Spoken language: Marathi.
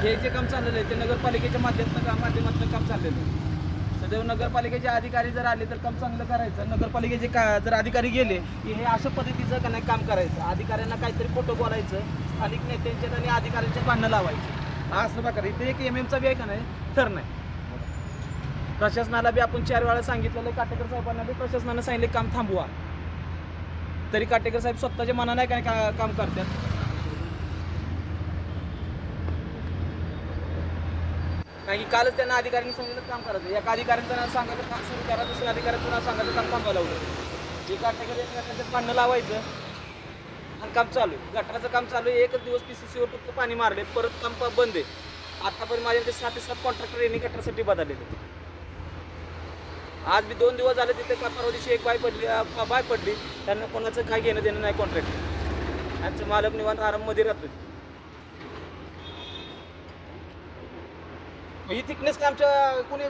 हे जे काम चाललेलं आहे ते नगरपालिकेच्या माध्यमातून काम माध्यमातून काम चाललेलं आहे? सदैव नगरपालिकेचे अधिकारी जर आले तर काम चांगलं करायचं. नगरपालिकेचे का जर अधिकारी गेले की हे अशा पद्धतीचं का नाही काम करायचं? अधिकाऱ्यांना काहीतरी खोटं बोलायचं स्थानिक नेत्यांच्या आणि अधिकाऱ्यांच्या भांडणं लावायचे. हा असं प्रकार. इथे एक एम एमचा बी आहे का नाही तर नाही. प्रशासनाला बी आपण चार वेळा सांगितलेलं आहे, काटेकर साहेबांना बी प्रशासनानं सांगितले काम थांबवा. तरी काटेकर साहेब स्वतःच्या मनाने काय का काम करतात? कारण की कालच त्यांना अधिकाऱ्यांनी सांगितलं काम करायचं एका अधिकाऱ्यांचं नाव सांगायचं काम सुरू करा दुसऱ्या अधिकाऱ्यांचं नाव सांगायचं काम थांबवायला लावलं जे काटेकर एकमेकांच्यात लावायचं आणि काम चालू आहे. गटाराचं काम चालू आहे. एकच दिवस पी सी सीवर फक्त पाणी मारले परत काम बंद आहे. आतापर्यंत ते सात ते सात कॉन्ट्रॅक्टर यांनी गटारासाठी बदललेले आज मी दोन दिवस झाले तिथे का परवा दिवशी एक बाय पडली बाय पडली. त्यांना कोणाचं काय घेणं देणं नाही कॉन्ट्रॅक्ट त्यांचं मालक निवांत आराममध्ये राहतोय. ही थिकनेस का आमच्या कोणी